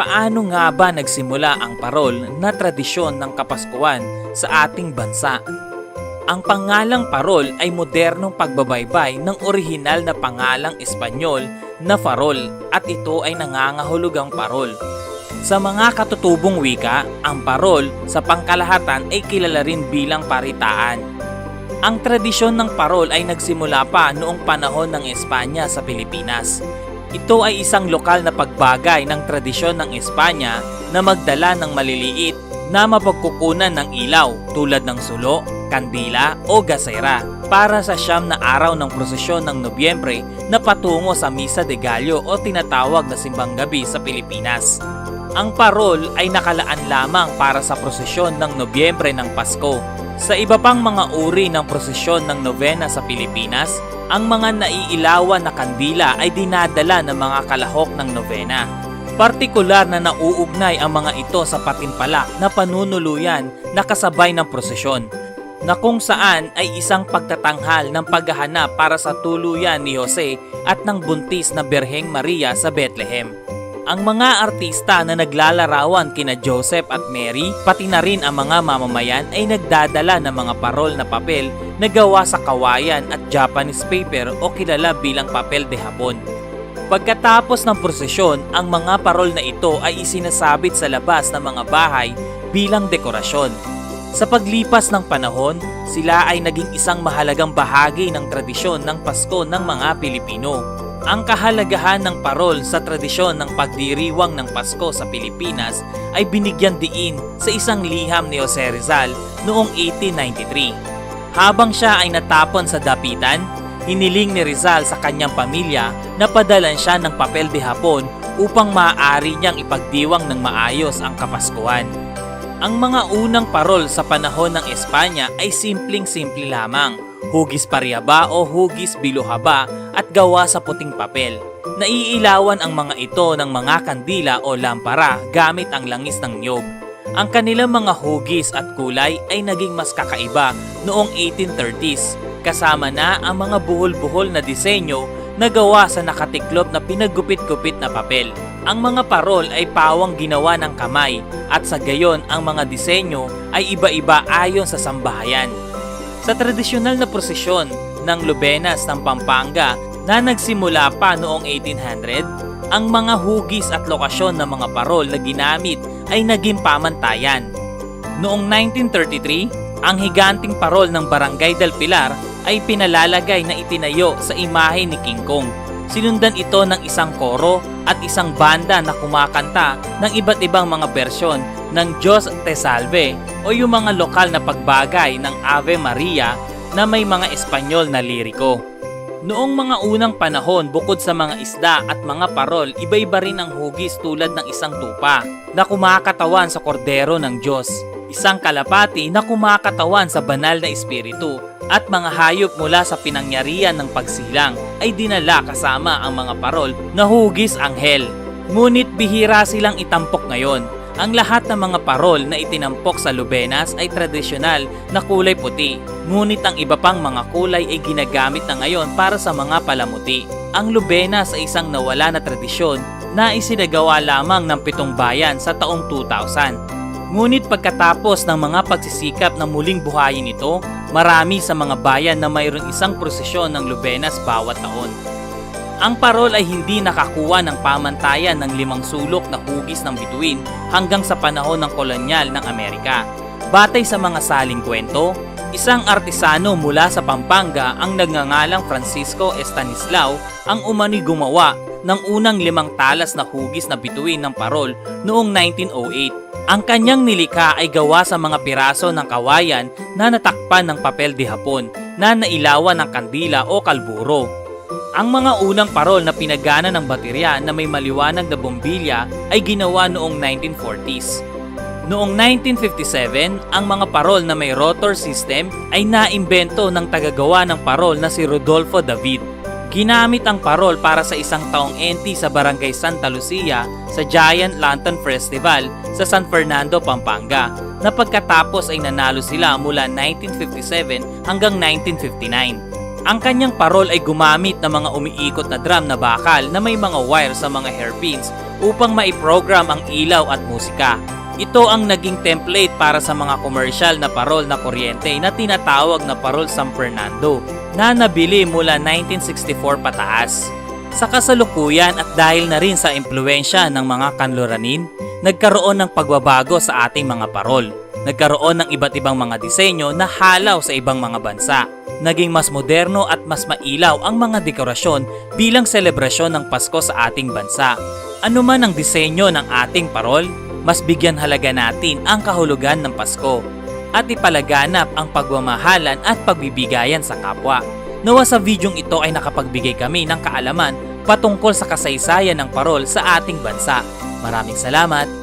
Paano nga ba nagsimula ang parol na tradisyon ng Kapaskuhan sa ating bansa? Ang pangalang parol ay modernong pagbabaybay ng orihinal na pangalang Espanyol na farol at ito ay nangangahulugang parol. Sa mga katutubong wika, ang parol sa pangkalahatan ay kilala rin bilang paritaan. Ang tradisyon ng parol ay nagsimula pa noong panahon ng Espanya sa Pilipinas. Ito ay isang lokal na pagbagay ng tradisyon ng Espanya na magdala ng maliliit na mapagkukunan ng ilaw tulad ng sulo, kandila o gasera para sa siyam na araw ng prosesyon ng Nobyembre na patungo sa Misa de Gallo o tinatawag na Simbang Gabi sa Pilipinas. Ang parol ay nakalaan lamang para sa prosesyon ng Nobyembre ng Pasko. Sa iba pang mga uri ng prosesyon ng novena sa Pilipinas, ang mga naiilawan na kandila ay dinadala ng mga kalahok ng novena. Partikular na nauugnay ang mga ito sa patimpalak na panunuluyan na kasabay ng prosesyon na kung saan ay isang pagtatanghal ng paghahanap para sa tuluyan ni Jose at ng buntis na Berheng Maria sa Bethlehem. Ang mga artista na naglalarawan kina Joseph at Mary, pati na rin ang mga mamamayan ay nagdadala ng mga parol na papel na gawa sa kawayan at Japanese paper o kilala bilang papel de hapon. Pagkatapos ng prosesyon, ang mga parol na ito ay isinasabit sa labas ng mga bahay bilang dekorasyon. Sa paglipas ng panahon, sila ay naging isang mahalagang bahagi ng tradisyon ng Pasko ng mga Pilipino. Ang kahalagahan ng parol sa tradisyon ng pagdiriwang ng Pasko sa Pilipinas ay binigyan diin sa isang liham ni Jose Rizal noong 1893. Habang siya ay natapon sa dapitan, hiniling ni Rizal sa kanyang pamilya na padalan siya ng papel de hapon upang maaari niyang ipagdiwang ng maayos ang Kapaskuhan. Ang mga unang parol sa panahon ng Espanya ay simpleng-simple lamang, hugis pariaba o hugis biluhaba at gawa sa puting papel. Naiilawan ang mga ito ng mga kandila o lampara gamit ang langis ng niyog. Ang kanilang mga hugis at kulay ay naging mas kakaiba noong 1830s kasama na ang mga buhol-buhol na disenyo na gawa sa nakatiklop na pinagupit-gupit na papel. Ang mga parol ay pawang ginawa ng kamay at sa gayon ang mga disenyo ay iba-iba ayon sa sambahayan. Sa tradisyonal na prosesyon ng Lubenas ng Pampanga na nagsimula pa noong 1800, ang mga hugis at lokasyon ng mga parol na ginamit ay naging pamantayan. Noong 1933, ang higanting parol ng Barangay del Pilar ay pinalalagay na itinayo sa imahe ni King Kong. Sinundan ito ng isang koro at isang banda na kumakanta ng iba't ibang mga bersyon ng Diyos Te Salve o yung mga lokal na pagbagay ng Ave Maria na may mga Espanyol na liriko. Noong mga unang panahon, bukod sa mga isda at mga parol, iba-iba rin ang hugis tulad ng isang tupa na kumakatawan sa kordero ng Diyos, isang kalapati na kumakatawan sa banal na espiritu at mga hayop mula sa pinangyarihan ng pagsilang ay dinala kasama ang mga parol na hugis anghel. Ngunit bihira silang itampok ngayon. Ang lahat ng mga parol na itinampok sa Lubenas ay tradisyonal na kulay puti. Ngunit ang iba pang mga kulay ay ginagamit na ngayon para sa mga palamuti. Ang Lubenas ay isang nawala na tradisyon na isinagawa lamang ng pitong bayan sa taong 2000. Ngunit pagkatapos ng mga pagsisikap na muling buhayin ito, marami sa mga bayan na mayroon isang prosesyon ng Lubenas bawat taon. Ang parol ay hindi nakakuha ng pamantayan ng limang sulok na hugis ng bituin hanggang sa panahon ng kolonyal ng Amerika. Batay sa mga saling kwento, isang artisano mula sa Pampanga ang nagngangalang Francisco Estanislao ang umani gumawa ng unang limang talas na hugis na bituin ng parol noong 1908. Ang kanyang nilikha ay gawa sa mga piraso ng kawayan na natakpan ng papel de hapon na nailawan ng kandila o kalburo. Ang mga unang parol na pinagana ng baterya na may maliwanag na bombilya ay ginawa noong 1940s. Noong 1957, ang mga parol na may rotor system ay naimbento ng tagagawa ng parol na si Rodolfo David. Ginamit ang parol para sa isang taong enti sa Barangay Santa Lucia sa Giant Lantern Festival sa San Fernando, Pampanga na pagkatapos ay nanalo sila mula 1957 hanggang 1959. Ang kanyang parol ay gumamit ng mga umiikot na drum na bakal na may mga wire sa mga hairpins upang maiprogram ang ilaw at musika. Ito ang naging template para sa mga commercial na parol na kuryente na tinatawag na parol San Fernando na nabili mula 1964 pataas. Sa kasalukuyan at dahil na rin sa impluensya ng mga kanluranin, nagkaroon ng pagbabago sa ating mga parol. Nagkaroon ng iba't ibang mga disenyo na halaw sa ibang mga bansa. Naging mas moderno at mas mailaw ang mga dekorasyon bilang selebrasyon ng Pasko sa ating bansa. Ano man ang disenyo ng ating parol, mas bigyan halaga natin ang kahulugan ng Pasko at ipalaganap ang pagmamahalan at pagbibigayan sa kapwa. Nawa sa videong ito ay nakapagbigay kami ng kaalaman patungkol sa kasaysayan ng parol sa ating bansa. Maraming salamat!